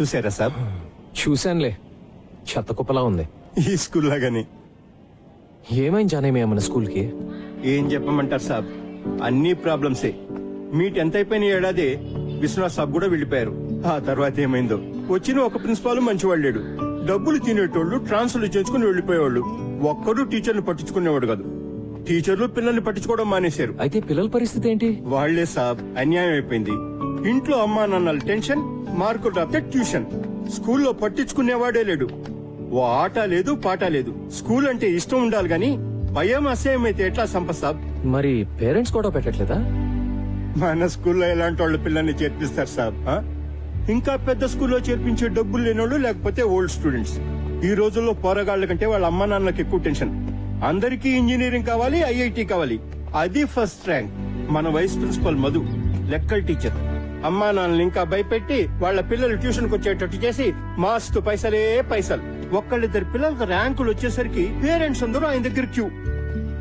చూసారా సాబ్? చూశానులే. చెత్త కుప్పలా ఉంది. ఈ స్కూల్ లాగానే ఏమైంది జానేమి మన స్కూల్కి? ఏం చెప్పమంటారు సాబ్? అన్ని ప్రాబ్లమ్సే. మీ టెన్త్ అయిపోయిన ఏడాది విశ్వనాథ్ సాబ్ కూడా వెళ్ళిపోయారు. ఆ తర్వాత ఏమైందో? వచ్చిన ఒక ప్రిన్సిపాల్ మంచివాడు లేడు డబ్బులు తినేటోళ్ళు ట్రాన్స్ఫర్లు చేసుకుని వెళ్ళిపోయేవాళ్ళు. ఒక్కడు టీచర్లు పట్టించుకునేవాడు కాదు. టీచర్లు పిల్లల్ని పట్టించుకోవడం మానేశారు. అయితే పిల్లల పరిస్థితి ఏంటి? వాళ్ళే సాబ్ అన్యాయం అయిపోయింది. ఇంట్లో అమ్మా నాన్నల టెన్షన్ మార్కులు రాస్తే ట్యూషన్. స్కూల్లో పట్టించుకునేవాడే లేడు. ఓ ఆట లేదు పాట లేదు. స్కూల్ అంటే ఇష్టం ఉండాలి గాని భయం అసహ్యం అయితే ఎట్లా సంపత్ సాబ్? మరి పేరెంట్స్ కూడా పెట్టట్లేదా? మన స్కూల్లో ఎలాంటి వాళ్ళు పిల్లల్ని చేర్పిస్తారు సాబ్ ఆ? ఇంకా పెద్ద స్కూల్లో చేర్పించే డబ్బులు లేనోళ్ళు లేకపోతే ఓల్డ్ స్టూడెంట్స్. ఈ రోజుల్లో పోరగాళ్ళ కంటే వాళ్ళ అమ్మా నాన్నలకు ఎక్కువ టెన్షన్. అందరికీ ఇంజనీరింగ్ కావాలి ఐఐటి కావాలి. అది ఫస్ట్ ర్యాంక్. మన వైస్ ప్రిన్సిపల్ మధు లెక్కల టీచర్. అమ్మా నాన్నలు ఇంకా భయపెట్టి వాళ్ళ పిల్లలు ట్యూషన్కు వచ్చేటట్టు చేసి మాస్తు పైసలే పైసలు. ఒక్కళ్ళిద్దరు పిల్లలకు ర్యాంకులు వచ్చేసరికి పేరెంట్స్ అందరూ ఆయన దగ్గర క్యూ.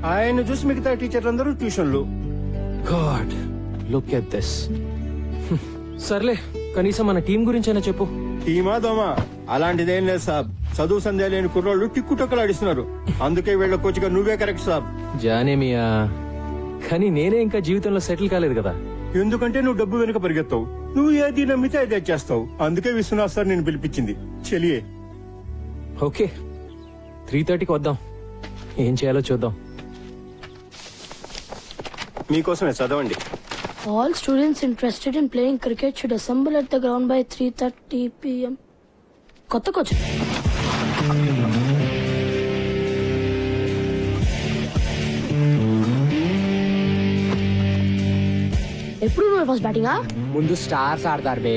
ఆయన చూసి మిగతా టీచర్లు అందరూ ట్యూషన్లు. God look at this. సర్లే కనీసం మన టీం గురించైనా చెప్పు. టీమా దోమా? అలాంటిదేం లేదు సాబ్. చదువు సంధ్య లేని కుర్రోళ్ళు టిక్కు టొక్కలాడిస్తున్నారు అందుకే వీళ్ళ కోచ్గా నువ్వే కరెక్ట్ సాబ్. జానేమియా? కానీ నేనే ఇంకా జీవితంలో సెటిల్ కాలేదు కదా. ఎందుకంటే నువ్వు డబ్బు వెనుక పరిగెత్తావు. నువ్వు ఏది నమ్మితే అదే చేస్తావు. అందుకే విశ్వనాథ్ సార్ నేను పిలిపించింది. చెలియే. ఓకే. త్రీ థర్టీకి వద్దాం. ఏం చేయాలో చూద్దాం. మీకోసమే చదవండి. All students interested in playing cricket should assemble at the ground by 3:30 p.m. కొత్త కోచ్ ఎప్పుడు నువ్వు ఫస్ట్ బ్యాటింగా ముందు స్టార్స్ ఆడతారు బే.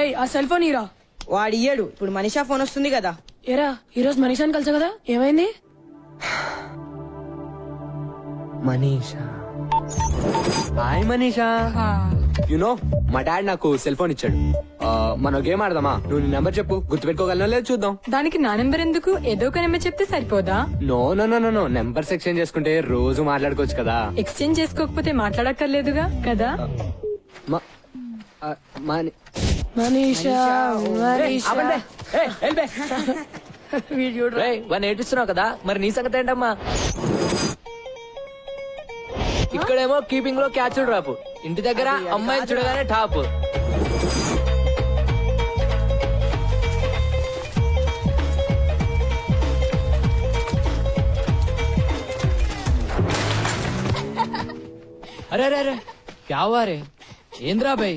ఏయ్ ఆ సెల్ ఫోన్ ఇరా వాడు ఇయ్యడు. ఇప్పుడు మనీషా ఫోన్ వస్తుంది కదా. ఏరా ఈరోజు మనీషాని కలిసా కదా? ఏమైంది? Manisha. Hi Manisha. You know మా డాడ్ నాకు సెల్ ఫోన్ ఇచ్చాడు. ఆ, మనం గేమ్ ఆడదామా? నువ్వు నీ నెంబర్ చెప్పు గుర్తుపెట్టుకోగలనో లేదు చూద్దాం. దానికి నా నెంబర్ ఎందుకు? ఏదో ఒక నెంబర్ చెప్తే సరిపోదా? No no no no numbers exchange చేసుకుంటే రోజు మాట్లాడుకోవచ్చు కదా. ఎక్స్చేంజ్ చేసుకోకపోతే మాట్లాడక్కర్లేదుగా కదా? మ- ఆ, మని- మనీషా మనీషా వాడిని ఏడిస్తున్నావు కదా? మరి నీ సంగతి ఏంటమ్మా? ఇక్కడేమో కీపింగ్లో క్యాచ్ డ్రాప్ ఇంటి దగ్గర అమ్మాయిని చూడగానే టాప్. అరే అరే అరే క్యా వారే ఏంద్రా బై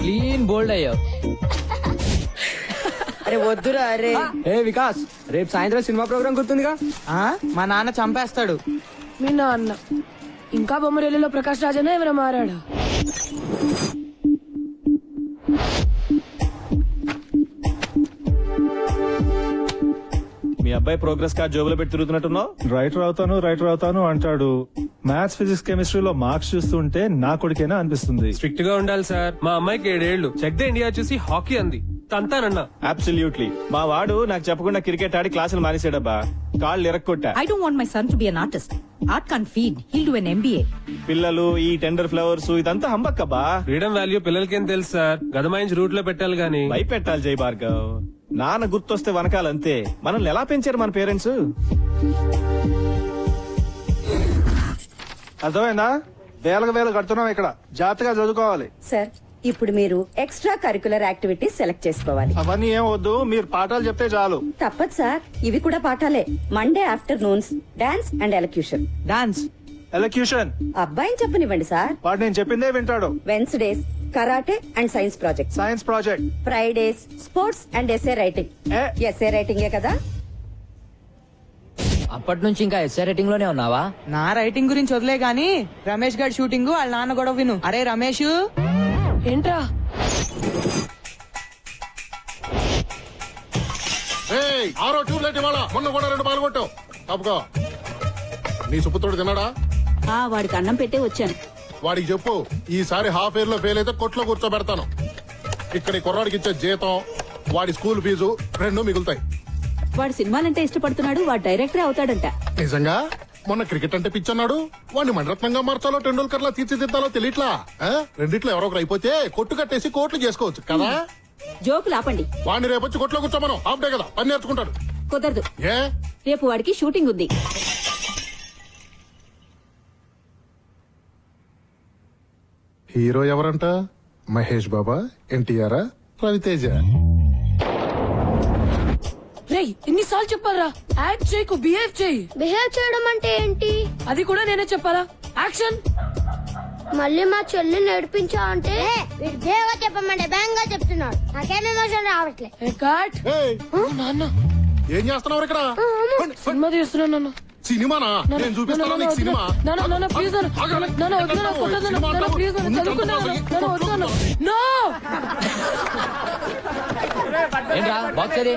క్లీన్ బోల్డ్ అయ్యావు. అరే వద్దురా అరే. ఏ వికాస్ రేపు సాయంత్రం సినిమా ప్రోగ్రామ్ గుర్తుందిగా? ఆ? మా నాన్న చంపేస్తాడు. మీ నాన్న. ఇంకా బొమ్మరేలిలో ప్రకాష్ రాజనే ఏమైనా మారాడా? మీ అబ్బాయి ప్రోగ్రెస్ కార్డ్ జోబులో పెట్టి తిరుగుతున్నట్టున్నావు? రైటర్ అవుతాను రైటర్ అవుతాను అంటాడు. మ్యాథ్స్ ఫిజిక్స్ కెమిస్ట్రీలో మార్క్స్ చూస్తుంటే నా కొడుకేనా అనిపిస్తుంది. స్ట్రిక్ట్గా ఉండాలి సార్. మా అమ్మాయికి ఏడేళ్ళు చెక్ ద ఇండియా చూసి హాకీ అంది. తంతానన్నా. అబ్సల్యూట్లీ మా వాడు నాకు చెప్పకుండా క్రికెట్ ఆడి క్లాసులు మానేసాడబ్బా కాళ్ళు ఎరక్కొట్టా I don't want my son to be an artist. Art can't feed. He'll do an MBA. పిల్లలు ఈ టెండర్ ఫ్లవర్స్ ఇదంతా హంబక్కబ్బా. ఫ్రీడమ్ వాల్యూ పిల్లలకేం తెలుసు సార్? గదమాయించి రూట్లో పెట్టాలి గాని. భయపెట్టాలి జై భార్గవ్ నాన్న గుర్తొస్తే వనకాలంతే. మనల్ని ఎలా పెంచారు మన పేరెంట్స్? అర్థమైందా? వేలకు వేలు కడుతున్నాం ఇక్కడ. జాగ్రత్తగా చదువుకోవాలి. సార్ ఇప్పుడు మీరు ఎక్స్ట్రా కరికులర్ యాక్టివిటీస్ సెలెక్ట్ చేసుకోవాలి. అవన్నీ ఏం వద్దు మీరు పాఠాలు చెప్తే చాలు. తప్పదు సార్ ఇవి కూడా పాఠాలే. Monday afternoons dance and elocution dance elocution అబ్బాయిని చెప్పనివ్వండి సార్. వాడు నేను చెప్పిందే వింటాడు. Wednesdays karate and science project science project Fridays sports and essay writing A? Essay రైటింగే కదా? అప్పటి నుంచి ఇంకా ఎస్ఐ రేటింగ్లోనే ఉన్నావా? నా రైటింగ్ గురించి వదిలే గాని రమేష్ గారి షూటింగ్ వాళ్ళ నాన్న గొడవ విను. అరే రమేష్! ఏంట్రా? ఆరో ట్యూబ్ లైట్ ఇవాళ మొన్న కూడా రెండు పాలు కొట్టావు. తప్పుకో. నీ సుపుత్రుడు తిన్నాడా? వాడికి అన్నం పెట్టే వచ్చాను. వాడికి చెప్పు ఈసారి హాఫ్ ఇయర్లో ఫెయిల్ అయితే కొట్లో కూర్చోబెడతాను. ఇక్కడ ఈ కుర్రాడికి ఇచ్చే జీతం వాడి స్కూల్ ఫీజు రెండు మిగులుతాయి. వాడు సినిమాలంటే ఇష్టపడుతున్నాడు వాడు డైరెక్టర్ అవుతాడంట. నిజంగా? మొన్న క్రికెట్ అంటే పిచ్చన్నాడు. వాడిని మణరత్నంగా మార్చాలో టెండూల్కర్ లా తీర్చిదిద్దాలో తెలియట్లా? ఆ? రెండిట్లో ఎవరో ఒకరు అయిపోతే కొట్టు కట్టేసి కోట్లు చేసుకోవచ్చు కదా? జోకులు ఆపండి. వాడిని రేపొచ్చి కొట్లో కూర్చోమను. హాఫ్ డే కదా పని నేర్చుకుంటాడు. కుదరదు. ఏ? రేపు వాడికి షూటింగ్ ఉంది. హీరో ఎవరంట? మహేష్ బాబా ఎన్టీఆర్ రవితేజ? రేయ్ ఎన్నిసార్లు చెప్పాలరా? యాక్ట్ చేయకు బిహేవ్ చేయి. బిహేవ్ చేయడం అంటే ఏంటి? అది కూడా నేనే చెప్పాలా? యాక్షన్. మళ్ళీ మా చెల్లి నడిపించా అంటే? వీడు దేవా చెప్పమంటే బ్యాంగ్ చెప్తున్నాడు. నాకేం ఎమోషన్ రావట్లే. ఏ కాట్ నాన్న. ఏం చేస్తున్నావు ఇక్కడ? సినిమా తీస్తున్నాను నాన్న. సినిమానా? నేను చూపిస్తాను నీకు సినిమా? నాన్న నాన్న ప్లీజ్ నాన్న. నాన్న వద్దు నాన్న కొట్టొద్దు నాన్న. నాన్న ప్లీజ్ నాన్న. ముందు చదువుకున్నాను కన్ను నాన్న. వద్దు నాన్న. నో! ఏంట్రా బాక్స్ అది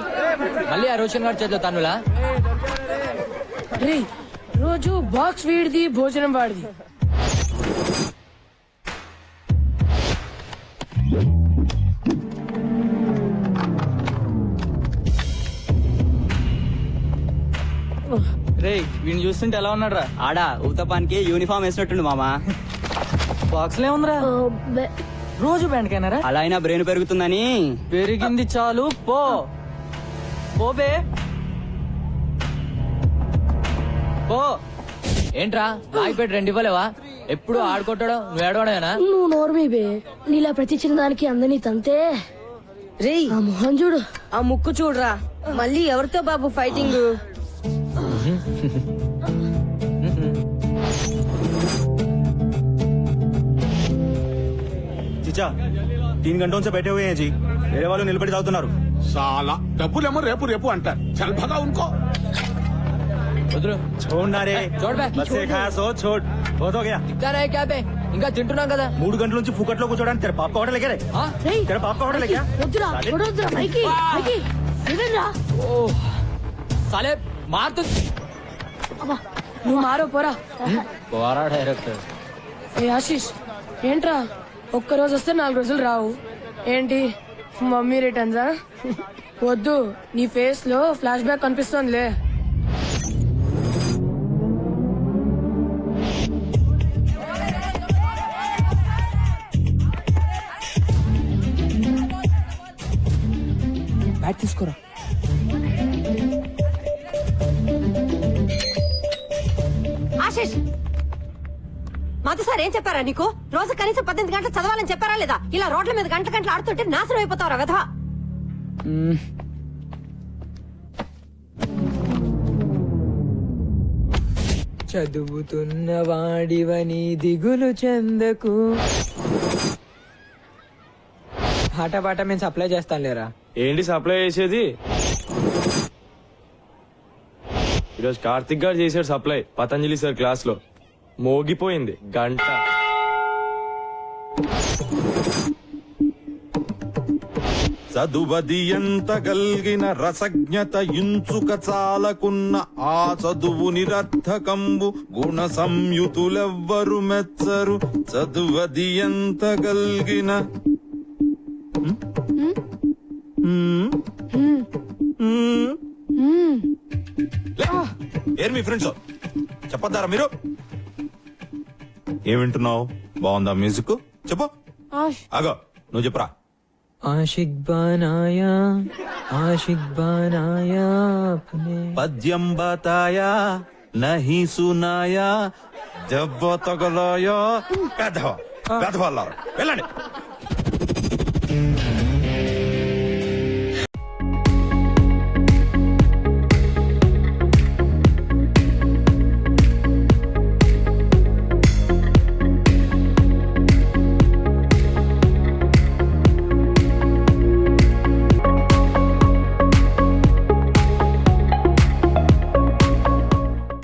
మళ్ళీ ఆ రోషన్ గారి చేతిలో తన్నులా? రేయ్ రోజు బాక్స్ వీడిది భోజనం వాడిది. రే వీడిని చూస్తుంటే ఎలా ఉన్నాడు రా ఆడా ఉతపానికి యూనిఫామ్ వేసినట్టుండు మామా. బాక్స్ లే ఉందిరా రోజు బ్యాండ్ కైనారా అలా అయినా బ్రెయిన్ పెరుగుతుందని. పెరిగింది చాలు పో. పోబే పో. ఏంట్రా నాయపేట రెండు ఇవ్వలేవా? ఎప్పుడు ఆడుకుంటాడు నువ్వు ఏడవడమేనా? నువ్వు నోర్మి బే. నీలా ప్రతి చిన్నదానికి అందని తంతే. రేయ్. ఆ మొహం చూడు. ఆ ముక్కు చూడరా. మళ్ళీ ఎవరితో బాబు ఫైటింగ్? చిచా తీన్ గంటోं से बैठे हुए हैं जी मेरे वालों నిలబడి తాగుతున్నారు చాలా డబ్బులేమో రేపు రేపు అంటారు చల్ భగా ఉనుకో వదులు छोड़ना रे छोड़ बे। बस से खाया सो छोड़ बहुत हो गया తింటారా క్యాబే ఇంకా తింటున్నాం కదా మూడు గంటల నుంచి ఫుకట్లో కూర్చోడానికి తెర పాప హోటల్ ఎక్కడ ఆ? రేయ్ తెర పాప హోటల్ పైకి, వద్దురా చూడొద్దురా పైకి పైకి ఇదేంరా ఓ సాలే మారుతు అబ్బా నువ్వు మారో పోరా పోరా డైరెక్టర్ ఏ ఆశీష్ ఏంట్రా ఒక్క రోజు వస్తే నాలుగు రోజులు రావు. ఏంటి? మమ్మీ రిటర్న్సా? వద్దు నీ ఫేస్లో ఫ్లాష్ బ్యాక్ కనిపిస్తోందిలే. బ్యాట్ తీసుకోరా. ఆశిష్ మధు సార్ ఏం చెప్పారా నీకు? రోజు కనీసం పద్దెనిమిది గంటలు చదవాలని చెప్పారా లేదా? ఇలా రోడ్ల మీద గంట గంటలు ఆడుతుంటే నాశనం అయిపోతావురా వెధవా. చదువుతున్న వాడివని దిగులు చెందకు. పాట మేము సప్లై చేస్తాం లేరా? ఏంటి సప్లై చేసేది? ఈరోజు కార్తిక్ గారు చేశాడు సప్లై పతంజలి సార్ క్లాస్లో మోగిపోయింది. గంట. చదువది ఎంత గల్గిన రసజ్ఞత ఇంచుక చాలకున్న ఆ చదువు నిరర్థకంబు గుణ సంయుతులెవ్వరు మెచ్చరు. చదువది ఎంత గల్గిన ఏరు మీ ఫ్రెండ్స్? చెప్పొద్దారా మీరు? ఏం వింటున్నావు బాగుందా మ్యూజిక్? చెప్పు. అగో నువ్వు చెప్పురా. ఆషిక్ బానాయా ఆషిక్ బానాయా పద్యం బతాయా నహి సునాయా దెబ్బ తగలాయా పెద్దవా పెద్దవాళ్ళారా వెళ్ళండి.